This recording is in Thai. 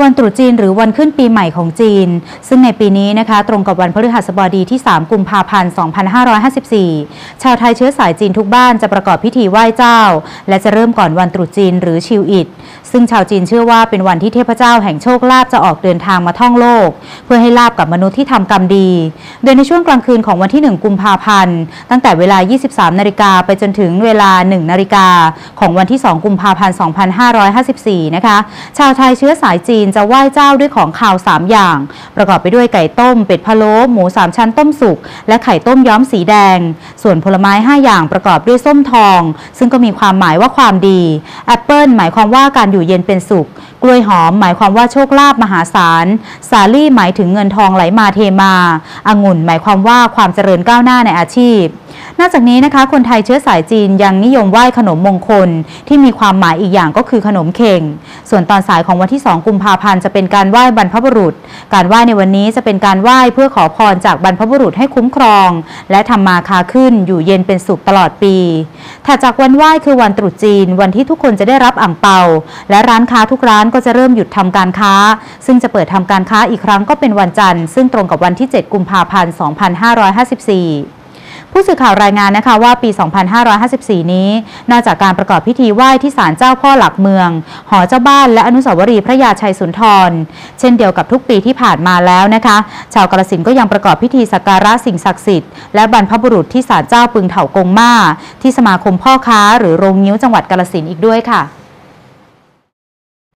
วันตรุษจีนหรือวันขึ้นปีใหม่ของจีน ซึ่งในปีนี้นะคะ ตรงกับวันพฤหัสบดีที่ 3 กุมภาพันธ์ 2554 ชาวไทยเชื้อสายจีนทุกบ้านจะประกอบพิธีไหว้เจ้า และจะเริ่มก่อนวันตรุษจีนหรือชิวอิดซึ่งชาวจีนเชื่อว่าเป็นวันที่เทพเจ้าแห่งโชคลาภจะออกเดินทางมาท่องโลก เพื่อให้ลาบกับมนุษย์ที่ทำกรรมดี โดยในช่วงกลางคืนของวันที่ 1 กุมภาพันธ์ ตั้งแต่เวลา 23 นาฬิกาไปจนถึงเวลา 1 นาฬิกาของวันที่ 2 กุมภาพันธ์ 2554 นะคะ ชาวไทยเชื้อสายจีนจะไหว้เจ้าด้วยของข่าว 3 อย่าง ประกอบไปด้วยไก่ต้ม เป็ดพะโล้หมู 3 ชั้นต้มสุก และไข่ต้มย้อมสีแดง ส่วนผลไม้ 5 อย่างประกอบด้วยส้มทอง ซึ่งก็มีความหมายว่าความดีแอปเปิลหมายความว่าการอยู่เย็นเป็นสุข กล้วยหอม หมายความว่าโชคลาภมหาศาล สาลี่หมายถึงเงินทองไหลมาเทมา องุ่นหมายความว่าความเจริญก้าวหน้าในอาชีพ นอกจากนี้นะคะ คนไทยเชื้อสายจีนยังนิยมไหว้ขนมมงคล ที่มีความหมายอีกอย่างก็คือขนมเข่ง ส่วนตอนสายของวันที่ 2 กุมภาพันธ์จะเป็นการไหว้บรรพบุรุษ การไหว้ในวันนี้จะเป็นการไหว้เพื่อขอพรจากบรรพบุรุษให้คุ้มครอง และทำมาคาขึ้นอยู่เย็นเป็นสุขตลอดปีถัดจากวันไหว้คือวันตรุษจีน วันที่ทุกคนจะได้รับอ่างเปา และร้านค้าทุกร้านก็จะเริ่มหยุดทำการค้า ซึ่งจะเปิดทำการค้าอีกครั้งก็เป็นวันจันทร์ ซึ่งตรงกับวันที่ 7 กุมภาพันธ์ 2554 ผู้สื่อข่าวรายงานนะคะว่าปี 2554 นี้นอกจากการประกอบพิธีไหว้ที่ศาลเจ้าพ่อหลักเมือง หอเจ้าบ้านและอนุสาวรีย์พระยาชัยสุนทร เช่นเดียวกับทุกปีที่ผ่านมาแล้วนะคะ ชาวกระสินก็ยังประกอบพิธีสักการะสิ่งศักดิ์สิทธิ์และบรรพบุรุษที่ศาลเจ้าปึงเถากงมาที่สมาคมพ่อค้า หรือโรงนิ้วจังหวัดกาลสินอีกด้วยค่ะ